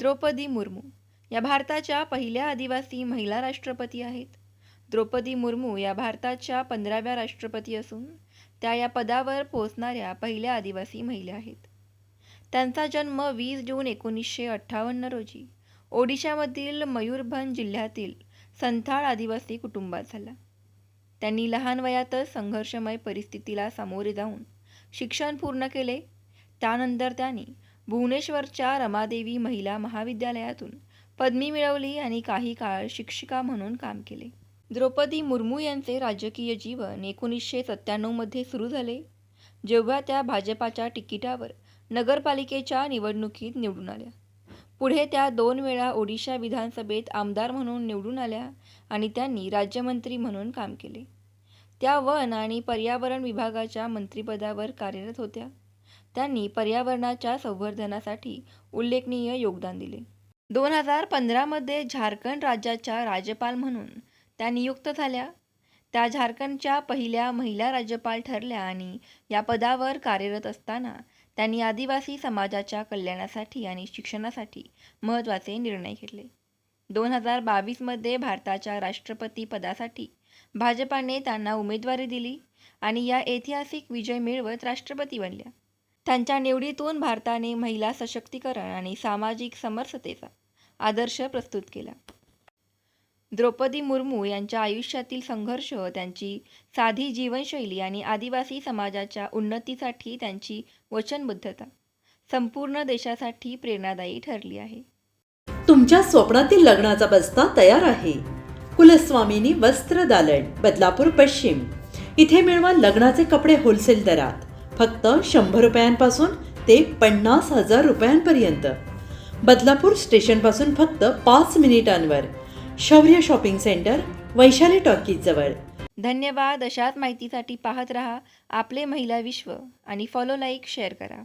द्रौपदी मुर्मू या भारताच्या पहिल्या आदिवासी महिला राष्ट्रपती आहेत. द्रौपदी मुर्मू या भारताच्या पंधराव्या राष्ट्रपती असून त्या या पदावर पोहोचणाऱ्या पहिल्या आदिवासी महिला आहेत. त्यांचा जन्म वीस जून एकोणीसशे अठ्ठावन्न रोजी ओडिशामधील मयूरभंज जिल्ह्यातील संथाळ आदिवासी कुटुंबात झाला. त्यांनी लहान वयातच संघर्षमय परिस्थितीला सामोरे जाऊन शिक्षण पूर्ण केले. त्यानंतर त्यांनी भुवनेश्वरच्या रमादेवी महिला महाविद्यालयातून पदवी मिळवली आणि काही काळ शिक्षिका म्हणून काम केले. द्रौपदी मुर्मू यांचे राजकीय जीवन एकोणीसशे सत्त्याण्णवमध्ये सुरू झाले जेव्हा त्या भाजपाच्या तिकिटावर नगरपालिकेच्या निवडणुकीत निवडून आल्या. पुढे त्या दोन वेळा ओडिशा विधानसभेत आमदार म्हणून निवडून आल्या आणि त्यांनी राज्यमंत्री म्हणून काम केले. त्या वन आणि पर्यावरण विभागाच्या मंत्रिपदावर कार्यरत होत्या. त्यांनी पर्यावरणाच्या संवर्धनासाठी उल्लेखनीय योगदान दिले. दोन हजार पंधरामध्ये झारखंड राज्याच्या राज्यपाल म्हणून त्या नियुक्त झाल्या. त्या झारखंडच्या पहिल्या महिला राज्यपाल ठरल्या आणि या पदावर कार्यरत असताना त्यांनी आदिवासी समाजाच्या कल्याणासाठी आणि शिक्षणासाठी महत्त्वाचे निर्णय घेतले. दोन हजार बावीसमध्ये भारताच्या राष्ट्रपती पदासाठी भाजपाने त्यांना उमेदवारी दिली आणि या ऐतिहासिक विजय मिळवत राष्ट्रपती बनल्या. त्यांच्या निवडीतून भारताने महिला सशक्तीकरण आणि सामाजिक समरसतेचा आदर्श प्रस्तुत केला. द्रौपदी मुर्मू यांच्या आयुष्यातील संघर्ष त्यांची साधी जीवनशैली आणि आदिवासी समाजाच्या उन्नतीसाठी त्यांची वचनबद्धता संपूर्ण देशासाठी प्रेरणादायी ठरली आहे. तुमच्या स्वप्नातील लग्नाचा बस्ता तयार आहे. कुलस्वामिनी वस्त्र दालन बदलापूर पश्चिम. इथे मिळवा लग्नाचे कपडे होलसेल दरात. फक्त शंभर रुपयांपासून ते पन्नास हजार रुपयांपर्यंत. बदलापूर स्टेशनपासून फक्त पाच मिनिटांवर. शौर्य शॉपिंग सेंटर वैशाली टॉकीजवळ धन्यवाद अशाच माहितीसाठी पाहत रहा. आपले महिला विश्व आणि फॉलो लाईक शेअर करा.